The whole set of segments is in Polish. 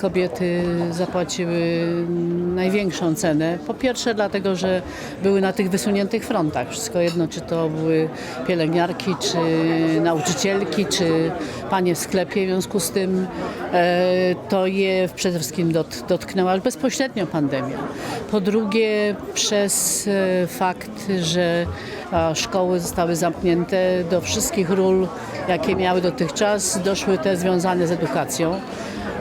Kobiety zapłaciły największą cenę. Po pierwsze dlatego, że były na tych wysuniętych frontach. Wszystko jedno, czy to były pielęgniarki, czy nauczycielki, czy panie w sklepie. W związku z tym e, to je przede wszystkim dot, dotknęła bezpośrednio pandemia. Po drugie przez e, fakt, że szkoły zostały zamknięte do wszystkich ról, jakie miały dotychczas, doszły te związane z edukacją.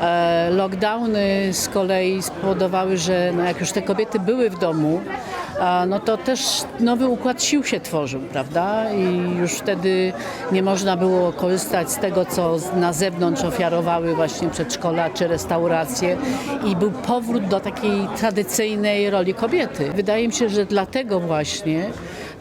E, Lockdowny z kolei spowodowały, że no jak już te kobiety były w domu, no to też nowy układ sił się tworzył, prawda? I już wtedy nie można było korzystać z tego, co na zewnątrz ofiarowały właśnie przedszkola czy restauracje i był powrót do takiej tradycyjnej roli kobiety. Wydaje mi się, że dlatego właśnie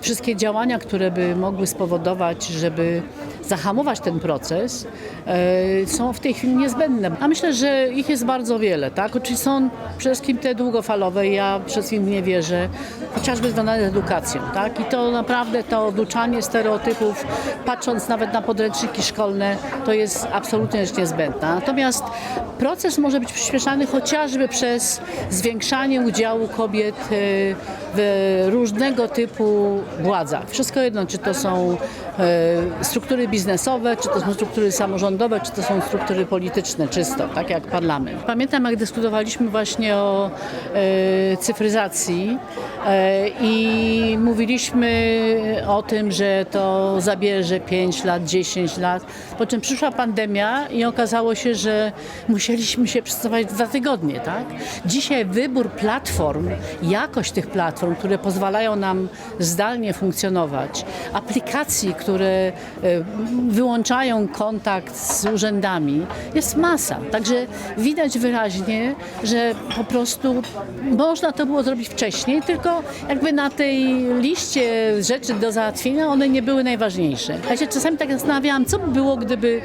wszystkie działania, które by mogły spowodować, żeby zahamować ten proces, e, są w tej chwili niezbędne. A myślę, że ich jest bardzo wiele. Tak? Oczywiście są przede wszystkim te długofalowe, ja przez wszystkim nie wierzę, chociażby związane z edukacją. Tak? I to naprawdę to oduczanie stereotypów, patrząc nawet na podręczniki szkolne, to jest absolutnie rzecz niezbędna. Natomiast proces może być przyspieszany chociażby przez zwiększanie udziału kobiet e, w różnego typu władzach. Wszystko jedno, czy to są e, struktury biznesowe, czy to są struktury samorządowe, czy to są struktury polityczne czysto, tak jak parlament. Pamiętam, jak dyskutowaliśmy właśnie o e, cyfryzacji e, i mówiliśmy o tym, że to zabierze 5 lat, 10 lat, po czym przyszła pandemia i okazało się, że musieliśmy się przystosować dwa tygodnie, tak? Dzisiaj wybór platform, jakość tych platform, które pozwalają nam zdalnie funkcjonować, aplikacji, które e, wyłączają kontakt z urzędami, jest masa. Także widać wyraźnie, że po prostu można to było zrobić wcześniej, tylko jakby na tej liście rzeczy do załatwienia one nie były najważniejsze. Ja się czasami tak zastanawiałam, co by było, gdyby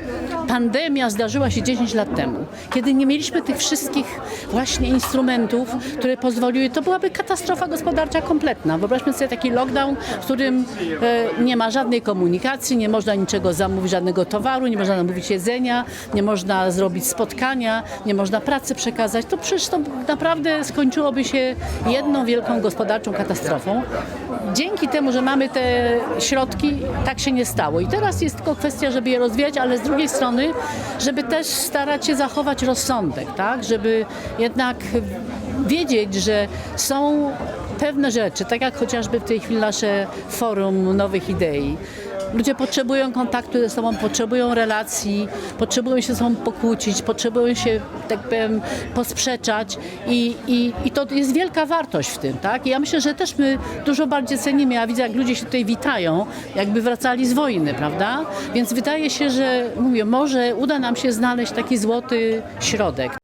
pandemia zdarzyła się 10 lat temu, kiedy nie mieliśmy tych wszystkich właśnie instrumentów, które pozwoliły, to byłaby katastrofa gospodarcza kompletna. Wyobraźmy sobie taki lockdown, w którym e, nie ma żadnej komunikacji, nie można niczego zamówić, żadnego towaru, nie można zamówić jedzenia, nie można zrobić spotkania, nie można pracy przekazać. To przecież to naprawdę skończyłoby się jedną wielką gospodarczą katastrofą. Dzięki temu, że mamy te środki, tak się nie stało. I teraz jest tylko kwestia, żeby je rozwijać, ale z drugiej strony, żeby też starać się zachować rozsądek, tak? Żeby jednak wiedzieć, że są pewne rzeczy, tak jak chociażby w tej chwili nasze forum nowych idei. Ludzie potrzebują kontaktu ze sobą, potrzebują relacji, potrzebują się ze sobą pokłócić, potrzebują się, tak powiem, posprzeczać i, i, i to jest wielka wartość w tym, tak? I ja myślę, że też my dużo bardziej cenimy. Ja widzę, jak ludzie się tutaj witają, jakby wracali z wojny, prawda? Więc wydaje się, że mówię, może uda nam się znaleźć taki złoty środek.